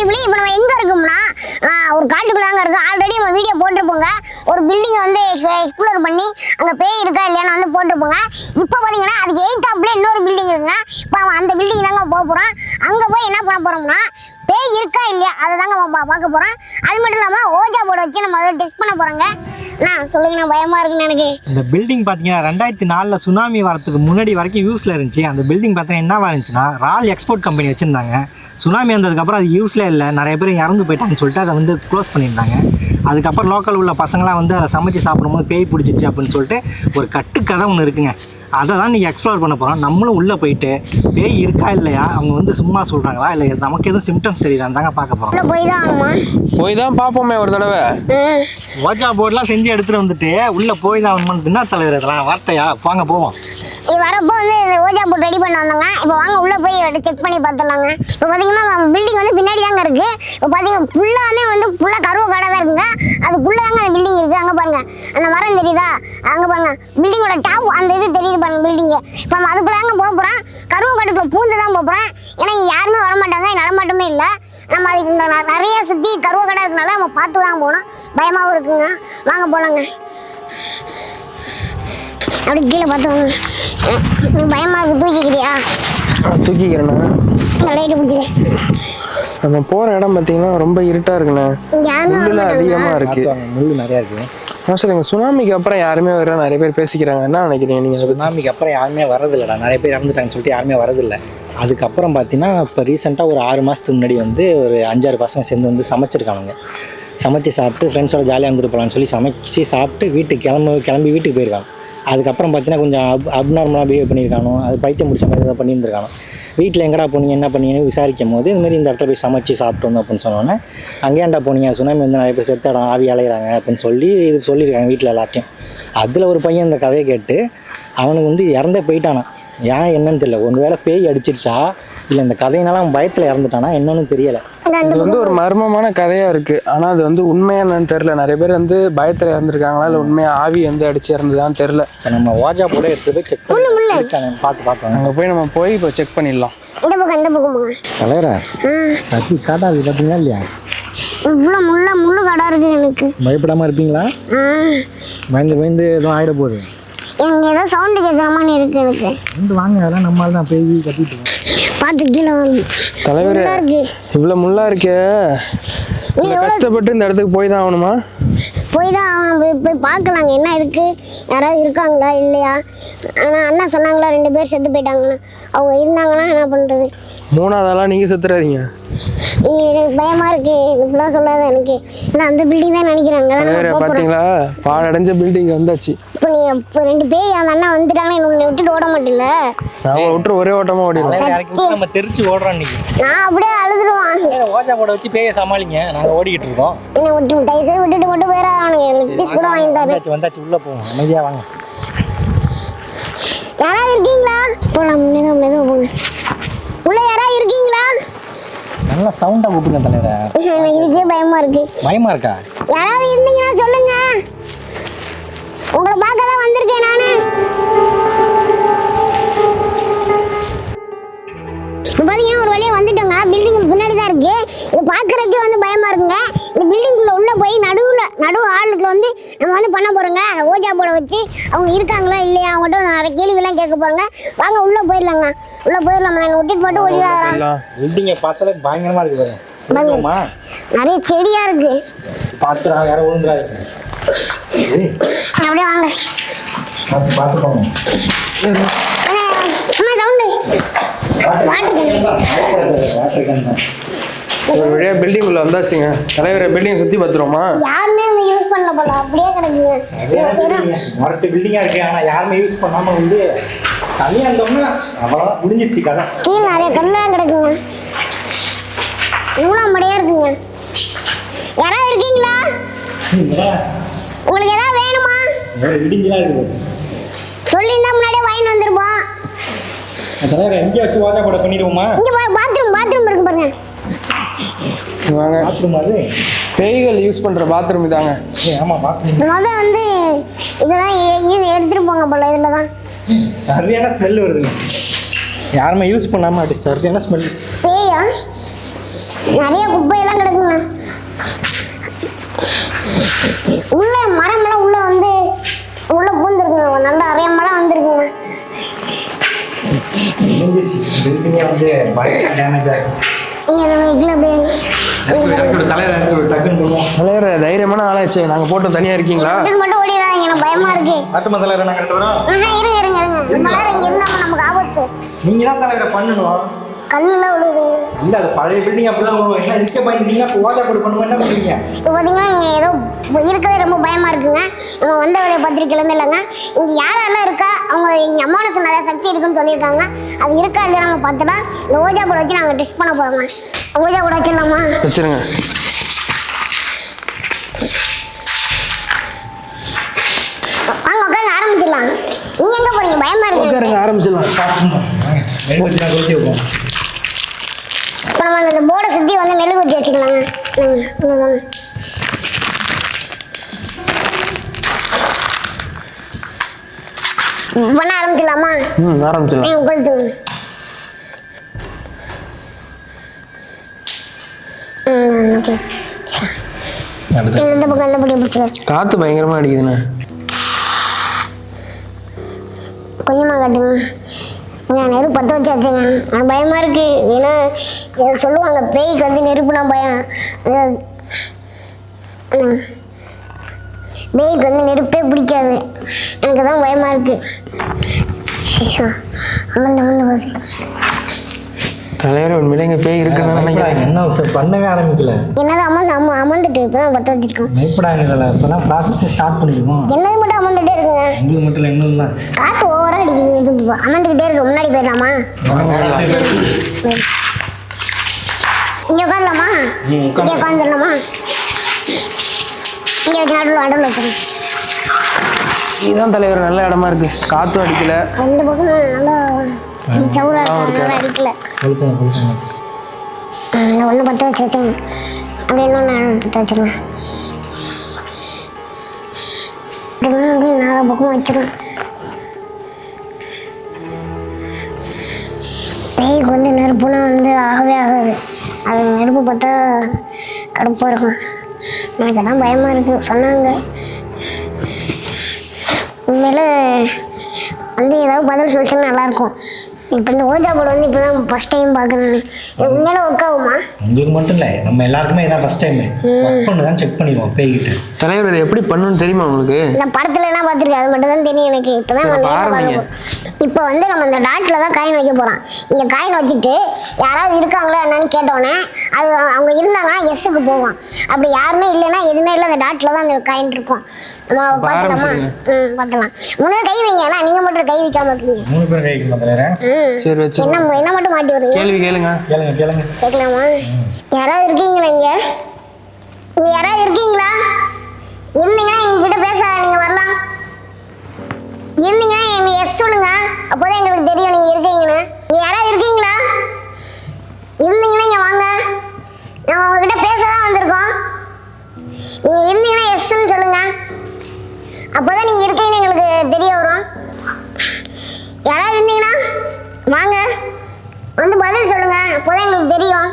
Beautifully இப்போ நம்ம எங்கே இருக்கோம்னா ஒரு காட்டுக்குள்ள அங்கே ஆல்ரெடி நம்ம வீடியோ போட்டிருப்போங்க. ஒரு பில்டிங்கை வந்து எக்ஸ்ப்ளோர் பண்ணி அங்கே பேய் இருக்கா இல்லையான்னு வந்து போட்டிருப்போங்க. இப்போ பார்த்தீங்கன்னா அதுக்கு எயித்தாப்ல இன்னொரு பில்டிங் இருக்குங்க. இப்போ அந்த பில்டிங் தாங்க போக போகிறோம் அங்கே போய் என்ன பண்ண போகிறோம்னா பேய் இருக்கா இல்லையா அதை தாங்க நம்ம பா- பார்க்க போகிறோம் அது மட்டும் இல்லாமல் ஓஜா போர்டு வச்சு நம்ம அதை டெஸ்ட் பண்ண போகிறோங்க நான் சொல்லுங்கண்ணா பயமாக இருக்குன்னு எனக்கு. இந்த பில்டிங் பார்த்தீங்கன்னா ரெண்டாயிரத்தி நாலில் சுனாமி வரத்துக்கு முன்னாடி வரைக்கும் யூஸில் இருந்துச்சு. அந்த பில்டிங் பார்த்தீங்கன்னா என்னவா இருந்துச்சுன்னா ரால் எக்ஸ்போர்ட் கம்பெனி வச்சுருந்தாங்க. சுனாமி வந்ததுக்கப்புறம் அது யூஸில் இல்லை. நிறைய பேர் இறந்து போயிட்டாங்கன்னு சொல்லிட்டு அதை வந்து க்ளோஸ் பண்ணியிருந்தாங்க. அதுக்கப்புறம் லோக்கல் உள்ள பசங்களாம் வந்து அதை சமைச்சு சாப்பிடும்போது பேய் பிடிச்சிச்சு அப்படின்னு சொல்லிட்டு ஒரு கட்டுக்கதை ஒன்று இருக்குங்க. அதை தான் நீங்கள் எக்ஸ்ப்ளோர் பண்ண போகிறோம் நம்மளும் உள்ளே போயிட்டு பேய் இருக்கா இல்லையா? அவங்க வந்து சும்மா சொல்கிறாங்களா இல்லை நமக்கு எதுவும் சிம்டம்ஸ் தெரியுதான்னு தாங்க பார்க்க போகிறோம் உள்ள போய் தான் போய் தான் பார்ப்போமே ஒரு தடவை. ஓஜா போர்டெலாம் செஞ்சு எடுத்துகிட்டு வந்துட்டு உள்ளே போய் தான் ஆகணும்னு என்ன தலைவர் இதெல்லாம் வார்த்தையா? வாங்க போவோம். வரப்போ வந்து இந்த ஓஜா போட்டு ரெடி பண்ண வந்தாங்க இப்போ வாங்க உள்ள போய் செக் பண்ணி பார்த்துடலாங்க. இப்போ பார்த்தீங்கன்னா பில்டிங் வந்து பின்னாடி தாங்க இருக்கு. இப்போ பார்த்தீங்கன்னா ஃபுல்லாமே வந்து ஃபுல்லாக கருவ கடை தான் இருக்குங்க. அதுக்குள்ளே தாங்க அந்த பில்டிங் இருக்கு. அங்கே பாருங்க. அந்த மரம் தெரியுதா? அங்கே பாருங்க. பில்டிங்கோட டாப் அந்த இது தெரியுது பாருங்க பில்டிங்கு இப்போ நம்ம அதுக்குள்ள தாங்க போக போகிறோம் கருவ கடுக்குள்ள பூந்து தான் போக போகிறோம் ஏன்னா இங்கே யாருமே வர மாட்டாங்க நடமாட்டமே இல்லை. நம்ம அதுக்கு இந்த நிறைய சுற்றி கருவ கடை இருக்கனால நம்ம பார்த்து தான் போகணும். பயமாகவும் இருக்குங்க. வாங்க போகலாங்க அப்படி கீழே பார்த்தோம் பயமா இருக்கு. தூக்கிக்கிறியா தூக்கிக்கிறேண்ணா லைட்டு பிடிச்சிக்க. நம்ம போகிற இடம் பார்த்தீங்கன்னா ரொம்ப இருட்டாக இருக்குண்ணே. மாட்டாங்க. அதிகமாக இருக்கு. முள் நிறையா இருக்குது மாஸ்டர் சுனாமிக்கு அப்புறம் யாருமே வர நிறைய பேர் பேசிக்கிறாங்க. என்ன நினைக்கிறீங்க நீங்கள்? சுனாமிக்கு அப்புறம் யாருமே வரதில்லடா. நிறைய பேர் இறந்துட்டாங்கன்னு சொல்லிட்டு யாருமே வரதில்லை. அதுக்கப்புறம் பார்த்தீங்கன்னா இப்போ ரீசெண்டாக ஒரு ஆறு மாதத்துக்கு முன்னாடி வந்து ஒரு அஞ்சாறு பசங்க சேர்ந்து வந்து சமைச்சிருக்காங்க சமைச்சு சாப்பிட்டு ஃப்ரெண்ட்ஸோட ஜாலியாக இருந்துட்டு போகலான்னு சொல்லி சமைச்சு சாப்பிட்டு வீட்டுக்கு கிளம்பு கிளம்பி வீட்டுக்கு போயிருக்காங்க. அதுக்கப்புறம் பார்த்தீங்கன்னா கொஞ்சம் அப் அப்நார்மலாக பிஹேவ் பண்ணியிருக்கானோ அது பைத்தியம் முடிச்ச மாதிரி ஏதாவது பண்ணியிருந்திருக்கானோ. வீட்டில் எங்கடா போனீங்க என்ன பண்ணீங்கன்னு விசாரிக்கும் போது இந்த இந்த இடத்துல போய் சமைச்சு சாப்பிட்டு வந்தோம் அப்படின்னு சொன்னோன்னே அங்கேயாண்டா போனீங்க? சுனாமி வந்து நிறைய பேர் செத்து இடம் ஆவி அலைகிறாங்க அப்படின்னு சொல்லி இது சொல்லியிருக்காங்க வீட்டில் எல்லாத்தையும் அதில் ஒரு பையன் இந்த கதையை கேட்டு அவனுக்கு வந்து இறந்தே போயிட்டானான் ஏன் என்னன்னு தெரியல. ஒருவேளை பேய் அடிச்சிருச்சா? இல்லை இந்த கதையினால அவன் பயத்தில் இறந்துட்டானா என்னன்னு தெரியலை. இது வந்து ஒரு மர்மமான கதையாக இருக்குது ஆனால் அது வந்து உண்மையா என்னன்னு தெரில நிறைய பேர் வந்து பயத்தில் இறந்துருக்காங்களா? இல்லை உண்மையாக ஆவி வந்து அடிச்சு இறந்துதான்னு தெரில இப்போ நம்ம வாஜா போட எடுத்து போய் செக் பண்ணி இருக்கானு பார்த்து பார்க்கலாம். அங்கே போய் நம்ம போய் இப்போ செக் பண்ணிடலாம். இந்த பக்கம் இந்த பக்கம் போங்க. தலைவரா சத்தி காட்டாது பார்த்தீங்களா இல்லையா? இவ்வளோ முள்ள முள்ளு கடை இருக்கு எனக்கு. பயப்படாமல் இருப்பீங்களா? பயந்து பயந்து எதுவும் ஆகிட போகுது. எனக்கு ஏதோ சவுண்டு கேட்குற மாதிரி இருக்கு எனக்கு. வந்து வாங்க அதெல்லாம் நம்மளால தான் பேய் கட்டிட்டு தலைவர் இவ்வளோ முள்ளா இருக்கே. கஷ்டப்பட்டு இந்த இடத்துக்கு போய் தான் ஆகணுமா? போய் தான் ஆகணும். போய் போய் பார்க்கலாங்க. என்ன இருக்கு? யாராவது இருக்காங்களா? இல்லையா? ஆனால் அண்ணா சொன்னாங்களா ரெண்டு பேர் செத்து போயிட்டாங்கன்னு. அவங்க இருந்தாங்கன்னா என்ன பண்ணுறது மூணாவதெல்லாம் நீங்கள் செத்துறாதீங்க. எனக்கு பயமா இருக்கு. இப்படிலாம் சொல்லாத எனக்கு. நான் அந்த பில்டிங் தான் நினைக்கிறாங்க. பார்த்தீங்களா பாழடைஞ்ச பில்டிங் வந்தாச்சு. இப்போ நீ இப்போ ரெண்டு பேர் அந்த அண்ணா வந்துட்டாங்கன்னா என்ன விட்டுட்டு ஓட மாட்டேல நான் அவங்கள விட்டு ஒரே ஓட்டமாக விட்டு நம்ம தெரிச்சு ஓடுறோம் இன்னைக்கு. நான் அப்படியே அழுதுருவான். ஓஜா போட வச்சு பேயை சமாளிங்க. நாங்கள் ஓடிக்கிட்டு இருக்கோம். என்னை விட்டு தயவு செய்து விட்டுட்டு மட்டும் போயிடானுங்க எனக்கு பீஸ் கூட வாங்கி தரு வந்தாச்சு உள்ளே போவோம். அமைதியாக வாங்க. யாராவது இருக்கீங்களா? போலாம் மெதுவா மெதுவா போங்க. உள்ள யாராவது இருக்கீங்களா? நல்லா சவுண்டாக விட்டுங்க தலைவரை. எனக்கு இதுக்கே பயமா இருக்கு. பயமா இருக்கா? யாராவது இருந்தீங்கன்னா சொல்லுங்க. உங்களை பார்க்க தான் வந்திருக்கேன் நானு. இப்போ பார்த்தீங்கன்னா ஒரு வழியாக வந்துட்டோங்க. பில்டிங் பின்னாடி தான் இருக்கு. இது பார்க்குறதுக்கே வந்து பயமா இருக்குங்க. இந்த பில்டிங்குள்ள உள்ள போய் நடுவில் நடு ஹாலுக்குள்ள வந்து நம்ம வந்து பண்ண போறோங்க. ஓஜா போட வச்சு அவங்க இருக்காங்களா இல்லையா? அவங்ககிட்ட நிறைய கேள்விகள்லாம் கேட்க போறோங்க. வாங்க உள்ள போயிடலாங்க. உள்ள போயிடலாம் நான் விட்டுட்டு மட்டும் ஓடிடாதா எல்லாம் பில்டிங்கை பார்த்தாலே பயங்கரமாக இருக்கு பாருங்க. போமா நிறைய செடியா இருக்கு. பார்த்துறாங்க யாரும் விழுந்துடாதீங்க ஏய், அப்படியே வாங்க. பார்த்து பார்த்து போங்க அண்ணா, அம்மா sound water can water can தான் ஒரு வழியாக பில்டிங் உள்ள வந்தாச்சுங்க. தலைவரை பில்டிங் சுற்றி பார்த்துருவோமா? யாருமே வந்து யூஸ் பண்ணல போல. அப்படியே பேரும் மரட்டு பில்டிங்காக இருக்கு ஆனால் யாருமே யூஸ் பண்ணாமல் வந்து தனியாக இருந்தோம்னா அவ்வளோ முடிஞ்சிருச்சு கதை. கீழே நிறைய கல்லாம் கிடக்குங்க. இவ்வளோ மடையா இருக்குங்க. யாராவது இருக்கீங்களா? உங்களுக்கு ஏதாவது வேணுமா? சொல்லியிருந்தா முன்னாடியே வாங்கிட்டு வந்திருப்போம். தலைவர் எங்கேயே வச்சு வாஜா போட பண்ணிடுவோமா? இங்க பாத்ரூம் பாத்ரூம் இருக்கு பாருங்க. வாங்க. பாத்ரூம் அது? பேய்கள் யூஸ் பண்ணுற பாத்ரூம் இதாங்க. ஏய் ஆமாம் பாத்ரூம் முத வந்து இதெல்லாம் எ- இது எடுத்துட்டு போங்க போல இதில் தான் சரியான ஸ்மெல் வருதுங்க. யாருமே யூஸ் பண்ணாமல் அப்படி சரியான ஸ்மெல் பேயா? நிறைய குப்பையெல்லாம் கிடக்குங்க. உள்ள மரமெல்லாம் உள்ள வந்து பயங்கர இதுல அப்படியே தலைவர் தைரியமான ஆளாச்சு நாங்க போட்டோம் தனியா இருக்கீங்களா? பயமா இருக்கு. ஆட்டுமா தலைவர் ஆஹா, இருங்க இருங்க இருங்க. நீங்கள் தான் தலைவரை பண்ணணும். கல்லெல்லாம் விழுதுங்க இல்லை அது பழைய பில்டிங் அப்படிதான் வரும். என்ன ரிஸ்க் பண்ணிட்டீங்கன்னா ஓஜா போட்டு பண்ணுவோம் என்ன பண்ணுவீங்க? இப்போ பார்த்தீங்கன்னா இங்கே ஏதோ இருக்கவே ரொம்ப பயமாக இருக்குங்க. நம்ம வந்த வேலையை பத்திரிக்கையிலேருந்து இல்லைங்க இங்கே யாரெல்லாம் இருக்கா? அவங்க இங்கே அம்மானசு நிறைய சக்தி இருக்குன்னு சொல்லியிருக்காங்க. அது இருக்கா இல்லையா நம்ம பார்த்துட்டா இந்த ஓஜா கூட வச்சு நாங்கள் டெஸ்ட் பண்ண போகிறோங்க ஓஜா கூட வச்சிடலாமா? வச்சிருங்க. வாங்க உட்காந்து ஆரம்பிச்சிடலாம். நீங்கள் எங்கே போகிறீங்க பயமாக இருக்கு. ஆரம்பிச்சிடலாம். அந்த போர்டை சுற்றி வந்து மெழுகு ஊற்றி வச்சுக்கலாங்க. ம், இங்க வாங்க. பண்ண ஆரம்பிச்சிடலாமா? ம் ஆரம்பிச்சிடலாம். கொளுத்துங்க இந்த பக்கம் இந்த பக்கம் பிடிச்சிக்க. காத்து பயங்கரமா அடிக்குதுண்ணே. கொஞ்சமாக காட்டுங்க. நெருப்பு பற்ற வச்சு வச்சுங்க ஆனால் பயமாக இருக்கு. ஏன்னா சொல்லுவாங்க பேய்க்கு வந்து நெருப்புனா பயம். ம். பேய்க்கு வந்து நெருப்பே பிடிக்காது. எனக்கு தான் பயமாக இருக்கு அமர்ந்து அமர்ந்து போகுது தலைவர் உண்மையிலே இங்க பேய் இருக்குன்னு நினைக்கிறேன். இன்னும் சார் பண்ணவே ஆரம்பிக்கல. என்னது அமர்ந்து அம்ம அமர்ந்துட்டு இப்போ தான் பற்ற வச்சிருக்கோம். பயப்படாங்க இப்போ தான் ப்ராசஸே ஸ்டார்ட் பண்ணிருக்கோம் என்னது மட்டும் அமர்ந்துட்டே இருக்குங்க? உங்களுக்கு மட்டும் இல்லை இன்னும் தான் காற்று ஓவராக அடிக்குது. இது அமர்ந்துக்கிட்டே இருக்கு முன்னாடி போயிடலாமா? இங்கே உட்காரலாமா. இங்கே உட்காந்துடலாமா இங்கே நடுவில் நடுவில் வச்சுருங்க. இதுதான் தலைவர் நல்ல இடமா இருக்கு. காத்தும் அடிக்கல. ரெண்டு பக்கம் நல்லா சவுரா இருக்கு நல்லா அடிக்கல. கொளுத்துங்க கொளுத்துங்க. ஒன்று பற்ற வச்சு வச்சேன் அப்படி இன்னொன்று பற்ற வச்சுருங்க அப்படியே நாலா பக்கமும் வச்சிடும் பேய்க்கு வந்து நெருப்புனா வந்து ஆகவே ஆகாது. அது நெருப்பு பார்த்தா கடுப்பாக இருக்கும். எனக்கு அதான் பயமாக இருக்குது சொன்னாங்க. உண்மையில வந்து ஏதாவது பதில் சொல்லிச்சுன்னா நல்லாயிருக்கும் இப்போ இந்த ஓஜா போர்டு வந்து இப்போ தான் ஃபஸ்ட் டைம் பார்க்குறேன் உண்மையில ஒர்க் ஆகுமா? உங்களுக்கு மட்டும் இல்லை நம்ம எல்லாருக்குமே இதான் ஃபஸ்ட் டைம் ஒர்க் பண்ணு தான் செக் பண்ணிடுவோம் பேய்கிட்ட தலைவர் இதை எப்படி பண்ணணும்னு தெரியுமா உங்களுக்கு? இந்த படத்துல எல்லாம் பார்த்துருக்கேன் அது மட்டும் தான் தெரியும் எனக்கு. இப்போ தான் அப்ப ஆரம்பிங்க. இப்போ வந்து நம்ம இந்த டாட்டில் தான் காயின் வைக்க போகிறோம் இங்கே காயின் வச்சுட்டு யாராவது இருக்காங்களா என்னன்னு கேட்டோன்னே அது அவங்க இருந்தாங்கன்னா எஸ்ஸுக்கு போகும் அப்படி யாருமே இல்லைன்னா எதுவுமே இல்லை அந்த டாட்டில் தான் அந்த காயின் இருக்கும். நம்ம அப்ப பார்த்துலாமா ஆரம்பிச்சிருங்க. ம் பார்த்துலாம் முன்னாடி கை வைங்க. ஆனால் நீங்கள் மட்டும் கை வைக்காம இருக்கீங்க. மூணு பேர் கைக்கு மாத்திர ம். சரி வச்சு என்ன என்ன மட்டும் மாட்டி வருவீங்க கேள்வி கேளுங்க. கேளுங்க கேளுங்க. கேட்கலாமா? யாராவது இருக்கீங்களா இங்க? இங்க யாராவது இருக்கீங்களா? இருந்தீங்கன்னா எங்ககிட்ட பேச நீங்க வரலாம். இருந்தீங்கன்னா எனக்கு எஸ் சொல்லுங்க. அப்போதான் எங்களுக்கு தெரியும் நீங்க இருக்கீங்கன்னு. அப்போதான் நீங்க இருக்கீங்கன்னு எங்களுக்கு தெரிய வரும். யாராவது இருந்தீங்கன்னா வாங்க. வந்து பதில் சொல்லுங்க. அப்போதான் எங்களுக்கு தெரியும்.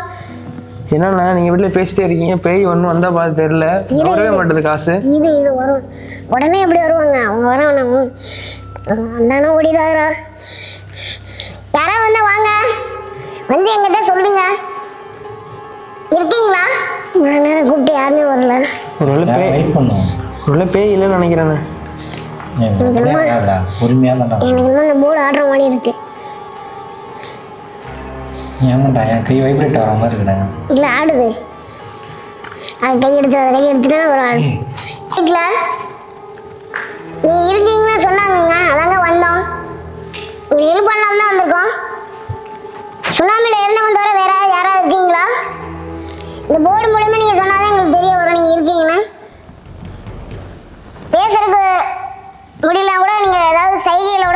என்னண்ணா நீங்க வீட்டுல பேசிட்டே இருக்கீங்க. பேய் ஒன்றும் வந்தா பார்த்து தெரியல. வரவே. மாட்டேது காசு. இது இது வரும் உடனே எப்படி வருவாங்க? அவங்க வரணும் வந்தானோ ஓடிடுவாரா? யாராவது வந்தா வாங்க. வந்து என்கிட்ட சொல்லுங்க. இருக்கீங்களா? இவ்வளோ நேரம் கூப்பிட்டு யாருமே வரல. ஒருவேளை பேய் வெயிட் பண்ணுவோம் ஒருவேளை பேய் இல்லைன்னு நினைக்கிறேண்ணே. எனக்கு இன்னும் அந்த போர்டு ஆடுற மாதிரி இருக்கு. ஏமாண்டா என் கை வைப்ரேட் ஆகிற மாதிரி இருக்குடா. இல்லை ஆடுது. அது கை எடுத்து அதை கை எடுத்துட்டு ஒரு ஆடு. வீட்டில் நீ இருக்கீங்கன்னு சொன்னாங்கங்க. அதாங்க வந்தோம். உங்களுக்கு ஹெல்ப் பண்ணலாம் தான் வந்திருக்கோம்.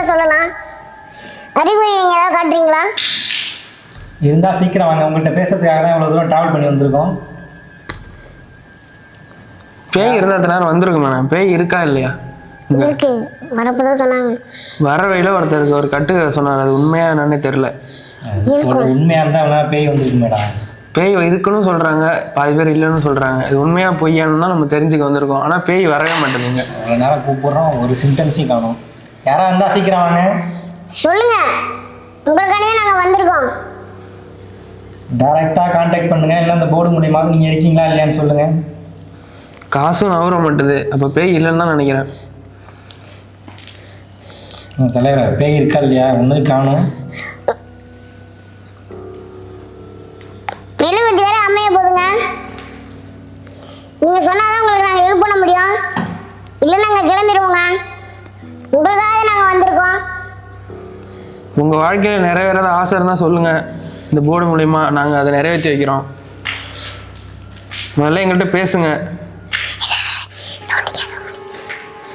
கூட சொல்லலாம். அறிகுறி நீங்கள் ஏதாவது காட்டுறீங்களா? இருந்தால் சீக்கிரம் வாங்க. உங்கள்கிட்ட பேசுறதுக்காக தான் இவ்வளோ தூரம் ட்ராவல் பண்ணி வந்திருக்கோம். பேய் இருந்தா அத்தனை நேரம் வந்திருக்குமாண்ணே பேய் இருக்கா இல்லையா? இருக்கு. வரப்போ தான் சொன்னாங்க. வர வழியில ஒருத்தர் இருக்கு ஒரு கட்டுக்கதை சொன்னார். அது உண்மையா என்னன்னே தெரியல. சொல்ற உண்மையாக இருந்தால் பேய் வந்துருக்கு மேடம் பேய் இருக்குன்னு சொல்கிறாங்க பாதி பேர் இல்லைன்னு சொல்கிறாங்க இது உண்மையாக பொய்யான்னு தான் நம்ம தெரிஞ்சுக்க வந்திருக்கோம். ஆனால் பேய் வரவே மாட்டேங்குங்க நேரம் கூப்பிட்றோம். ஒரு சிம்டம்ஸையும் காணும். யாரா இருந்தால் சீக்கிரம் வாங்க. சொல்லுங்க. உங்களுக்கானே நாங்கள் வந்திருக்கோம். டேரெக்டாக காண்டாக்ட் பண்ணுங்க. இல்லை அந்த போர்டு மூலியமாக நீங்கள் இருக்கீங்களா இல்லையான்னு சொல்லுங்கள் காசும் நவர மாட்டுது. அப்போ பேய் இல்லைன்னு தான் நினைக்கிறேன். உங்கள் தலைவர் பேய் இருக்கா இல்லையா? ஒன்றும் காணும். வேற அமைய போதுங்க. நீங்கள் சொன்னாதான் உங்களுக்கு நாங்கள் ஹெல்ப் பண்ண முடியும். இல்லை நாங்கள் கிளம்பிடுவோங்க உங்கள் வாழ்க்கையில் நிறைவேறாத ஆசை இருந்தால் சொல்லுங்கள் இந்த போர்டு மூலிமா நாங்கள் அதை நிறைவேற்றி வைக்கிறோம். முதல்ல எங்கள்கிட்ட பேசுங்க.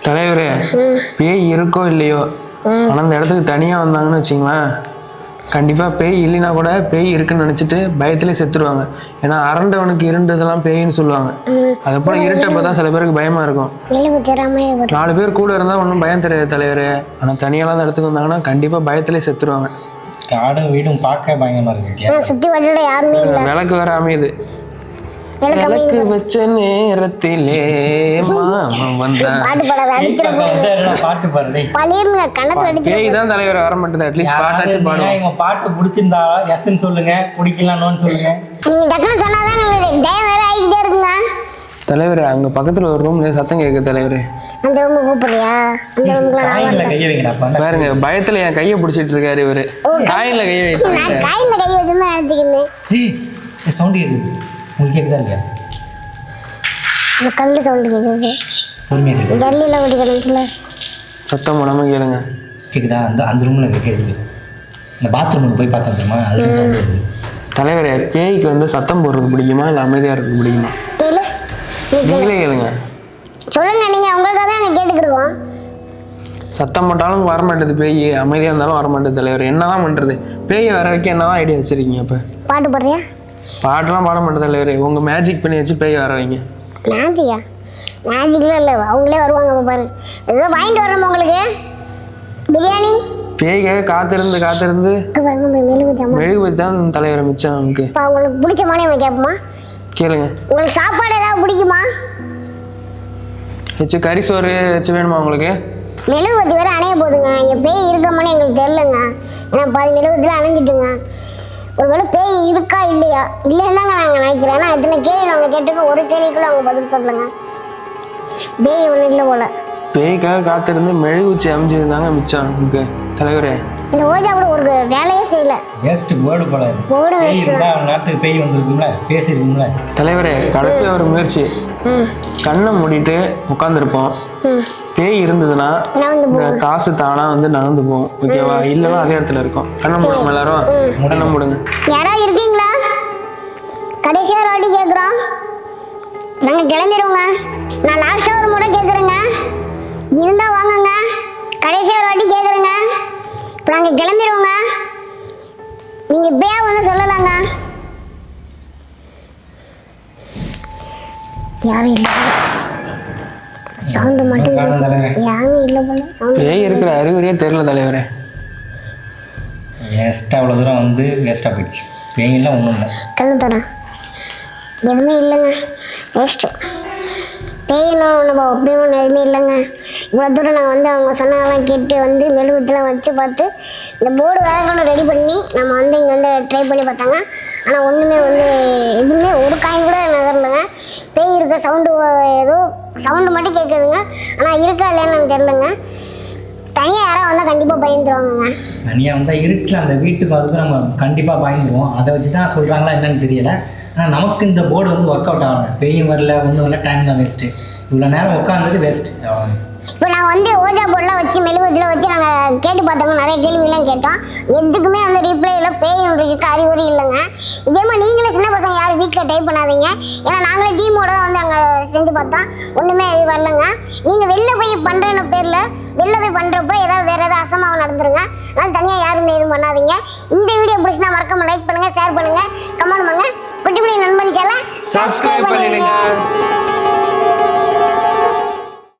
தலைவரே பேய் இருக்கோ இல்லையோ? ஆனால் அந்த இடத்துக்கு தனியாக வந்தாங்கன்னு வச்சிங்களேன். கண்டிப்பாக பேய் இல்லைன்னா கூட பேய் இருக்குன்னு நினச்சிட்டு பயத்துலேயே செத்துருவாங்க. ஏன்னா அரண்டவனுக்கு இருண்டதெல்லாம் பேயின்னு சொல்லுவாங்க. அது போல் இருட்டப்போ தான் சில பேருக்கு பயமாக இருக்கும். நாலு பேர் கூட இருந்தால் ஒன்றும் பயம் தெரியாது தலைவரே. ஆனால் தனியாலாம் இடத்துக்கு வந்தாங்கன்னா கண்டிப்பாக பயத்திலே செத்துருவாங்க. காடும் வீடும் பார்க்க பயங்கரமாக இருக்கு யாருமே இல்லை. விளக்கு வேற அமையுது. விளக்கு வச்ச நேரத்திலே மாமா வந்தான் பாட்டு அடிச்சிட பேய் தான் தலைவர் வர மாட்டேது அட்லீஸ்ட் பாட்டாச்சும் பாடுவோம். இவன் பாட்டு பிடிச்சிருந்தா எஸ்ன்னு சொல்லுங்க பிடிக்கல நோன்னு சொல்லுங்க. நீங்கள் டக்குன்னு சொன்னாதான் டைம் வேற ஆகிக்கிட்டே இருக்குங்க. தலைவர் அங்கே பக்கத்தில் ஒரு ரூம்ல சத்தம் கேட்குது தலைவர். அந்த ரூமு கூப்பிடுறியா? அந்த ரூமுக்குலாம் நான் காயின்ல கைய வைங்கடா பாருங்க பயத்தில் என் கையை பிடிச்சிட்டு இருக்காரு இவரு. காயின்ல கையை வைத்தாங்க நான் காயில் கை வச்சுருந்தா நினைச்சிக்கின்னு ஏய் சவுண்ட் கேக்குது. உங்களுக்கு கேக்குதா இல்லையா? இந்த கல் சவுண்டு கேட்குது பொறுமையாக கேக்குது ஜல்லியில் சத்தம் போடாமல் கேளுங்க. கேக்குதா? அந்த அந்த ரூம்ல கேக்குது. இந்த பாத்ரூமுக்கு போய் பார்த்தேன் தெரியுமா அதுக்கு சவுண்ட் வருது? தலைவரே பேய்க்கு வந்து சத்தம் போடுறது பிடிக்குமா இல்லை அமைதியாக இருக்கிறது பிடிக்குமா. நீங்களே கேளுங்க. சொல்லுங்க நீங்கள் உங்களுக்காக தான் நாங்கள் கேட்டுக்கிருக்கோம். சத்தம் போட்டாலும் வர மாட்டேது பேய். அமைதியாக இருந்தாலும் வர மாட்டேது தலைவர். என்னதான் பண்ணுறது பேயை வர வைக்க என்னதான் ஐடியா வச்சிருக்கீங்க இப்போ பாட்டு பாடுறியா? பாட்டெல்லாம் பாட மாட்டேது தலைவர் உங்கள் மேஜிக் பண்ணி வச்சு பேய் வர வைங்க மேஜிக்கா மேஜிக்லாம் இல்லை. அவங்களே வருவாங்க பாரு. ஏதோ வாங்கிட்டு வரணும் உங்களுக்கு? பிரியாணி? பேய்க்காக காத்திருந்து காத்திருந்து. மெழுகு தான் தலைவர் மிச்சம் நமக்கு. உங்களுக்கு பிடிச்ச மாதிரி நம்ம கேட்போமா? கேளுங்க. உங்களுக்கு சாப்பாடு ஏதாவது பிடிக்குமா? வச்சு கறி சோறு வச்சு வேணுமா உங்களுக்கு? மெழுகுவத்தி வேற அணைய போகுதுங்க. இங்கே பேய் இருக்கமான்னு எங்களுக்கு தெரிலங்க ஏன்னா பாதி மெழுகுவத்தில் அணைஞ்சிட்டுங்க. ஒருவேளை பேய் இருக்கா இல்லையா? இல்லைன்னு தாங்க நாங்கள் நினைக்கிறேன். ஆனால் இத்தனை கேள்வி நாங்கள் கேட்டுக்க ஒரு கேள்விக்குள்ள அவங்க பதில் சொல்லுங்க. பேய் ஒன்றும் இல்லை போல. பேய்க்காக காத்திருந்து மெழுகுச்சி அமைஞ்சிருந்தாங்க மிச்சம். இங்கே தலைவரே இந்த ஓஜா கூட ஒரு வேலையே செய்யல. வேஸ்ட் போர்டு போல. போர்டு பேய் இருந்தா அவன் நேரத்துக்கு பேய் வந்திருக்கும்ல பேசியிருக்கும்ல தலைவரே கடைசி ஒரு முயற்சி. ம். கண்ணை மூடிட்டு உட்காந்துருப்போம் ம். பேய் இருந்ததுன்னா நான் வந்து இந்த காசு தானா வந்து நகர்ந்து போகும் ஓகேவா? இல்லைன்னா அதே இடத்துல இருக்கும். கண்ணை மூடுங்க எல்லாரும் கண்ணை மூடுங்க. யாராவது இருக்கீங்களா? கடைசியாக ஒரு வாட்டி கேட்குறோம் நாங்கள் கிளம்பிடுவோங்க நான் லாஸ்ட்டாக ஒரு முறை கேட்குறேங்க இருந்தால் வாங்குங்க. கடைசியாக ஒரு வாட்டி கேட்குறேங்க இப்போ நாங்கள் கிளம்பிடுவோங்க நீங்கள் இப்போயா வந்து சொல்லலாங்க. யாரும் இல்லை. சவுண்டு மட்டும் யாரும் இல்லை போல. சவுண்டு பேய் இருக்கிற அறிகுறியே தெரியல தலைவரே. வேஸ்ட்டாக அவ்வளோ தூரம் வந்து வேஸ்ட்டாக போயிடுச்சு. பேயெல்லாம் ஒன்றும் இல்லை. கண்ணு தரேன். எதுவுமே இல்லைங்க. வேஸ்ட்டு பேயணும் நம்ம அப்படின்னு ஒன்று எதுவுமே இல்லைங்க. இவ்வளோ தூரம் நான் வந்து அவங்க சொன்னதெல்லாம் கேட்டு வந்து மெழுகுத்தெலாம் வச்சு பார்த்து இந்த போர்டு வேகங்களை ரெடி பண்ணி நம்ம வந்து இங்கே வந்து ட்ரை பண்ணி பார்த்தாங்க. ஆனால் ஒன்றுமே வந்து எதுவுமே ஒரு காயின் கூட நகரலைங்க. பேய் இருக்க சவுண்டு ஏதோ சவுண்டு மட்டும் கேட்குதுங்க. ஆனால் இருக்கா இல்லையான்னு தெரிலங்க தனியாக யாராவது வந்தால் கண்டிப்பாக பயந்துருவாங்க தனியாக வந்தால் இருட்டில் அந்த வீட்டுக்கு அதுக்கு நம்ம கண்டிப்பாக பயந்துருவோம். அதை வச்சு தான் சொல்கிறாங்களா என்னன்னு தெரியல. ஆனால் நமக்கு இந்த போர்டு வந்து ஒர்க் அவுட் ஆகல. பெரிய வரல ஒன்றும் வரல டைம் தான் வேஸ்ட்டு இவ்வளோ நேரம் உட்காந்தது வேஸ்ட் இப்போ நான் வந்து ஓஜா போர்டெலாம் வச்சு மெழுகுவத்தில் வச்சு நாங்கள் கேட்டு பார்த்தோங்க. நிறைய கேள்விலாம் கேட்டோம். எதுக்குமே அந்த ரிப்ளையில் பேய் அறிகுறி இல்லைங்க. இதே மாதிரி நீங்களே சின்ன பசங்க யாரும் வீட்டில் டைப் பண்ணாதீங்க. ஏன்னா நாங்களே டீமோட தான் வந்து அங்கே செஞ்சு பார்த்தோம். ஒன்றுமே இது வரலங்க. நீங்கள் வெளில போய் பண்ணுறேன்னு பேரில் வெளில போய் பண்ணுறப்ப ஏதாவது வேறு ஏதாவது அசம்பாவம் நடந்துருங்க. அதனால் தனியாக யாருமே எதுவும் பண்ணாதீங்க. இந்த வீடியோ பிடிச்சினா மறக்காம லைக் பண்ணுங்கள் ஷேர் பண்ணுங்கள் கமெண்ட் பண்ணுங்கள் குட்டி பிள்ளை நண்பனுக்கெல்லாம் சப்ஸ்கிரைப் பண்ணிடுங்க.